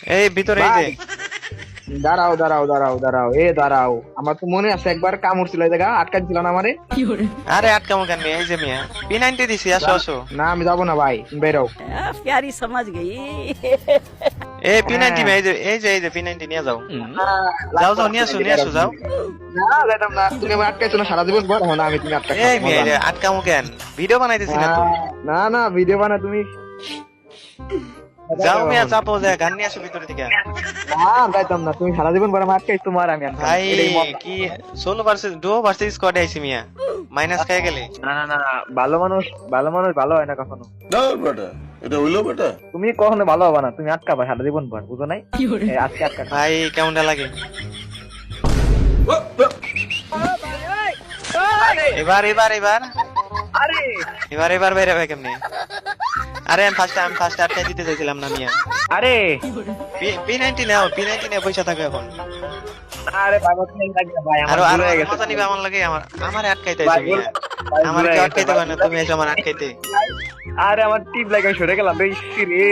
এই ভিতরে এই যে। দাঁড়াও দাঁড়াও দাঁড়াও দাঁড়াও। এ দাঁড়াও। আমার তো মনে আছে একবার কামড়ছিল এই জায়গা আটকাইছিল না আমারে। আরে আটকামো কেন এই যে মিয়া। পি নাইনটি দিছি আসো আসো। না আমি যাব না ভাই। বেরো। প্যারি সমাজ গই। এ পি নাইনটি এই যে এই যে এই যে পি নাইনটি নিয়ে যাও। যাও যাও নিয়ে আসো নিয়ে আসো যাও। না না তুমি আমি কেন? ভিডিও বানাইতেছি না না না ভিডিও বানা তুমি। যাও মিয়া চাপো যায় গান নিয়ে আসো ভিতরে থেকে। না যাইতাম না তুমি সারা জীবন পর আমার আটকাইছো তোমার আমি ভাই কি সোলো ভার্সেস ডো ভার্সেস স্কোয়াডে আইছি মিয়া। মাইনাস খাই গেলে। না না না ভালো মানুষ ভালো মানুষ ভালো হয় না কখনো। দাঁড় বেটা এটা হইল বেটা। তুমি কখনো ভালো হবে না তুমি আটকাবা সারা জীবন পর বুঝো নাই? আজকে আটকা ভাই কেমনটা লাগে? এবার এবার এবার। আরে এবার এবার বাইরে ভাই কেমনে? আরে আমি ফার্স্ট আমি ফার্স্ট আটকাই দিতে চাইছিলাম না মিয়া। আরে! পি নাইনটি নাও পি নাইনটি নিয়ে পয়সা থাকবে এখন। আরে ভাই ভাই আমার আরও হয়ে গেছে। নিবে আমার লাগে আমার আমার আটকাইতে মিয়া। আমার কি আটকাইতে পারে না তুমি এসে আমার আটকাইতে। আরে আমার টিপ লাগে সরে গেলাম। বেশি রে।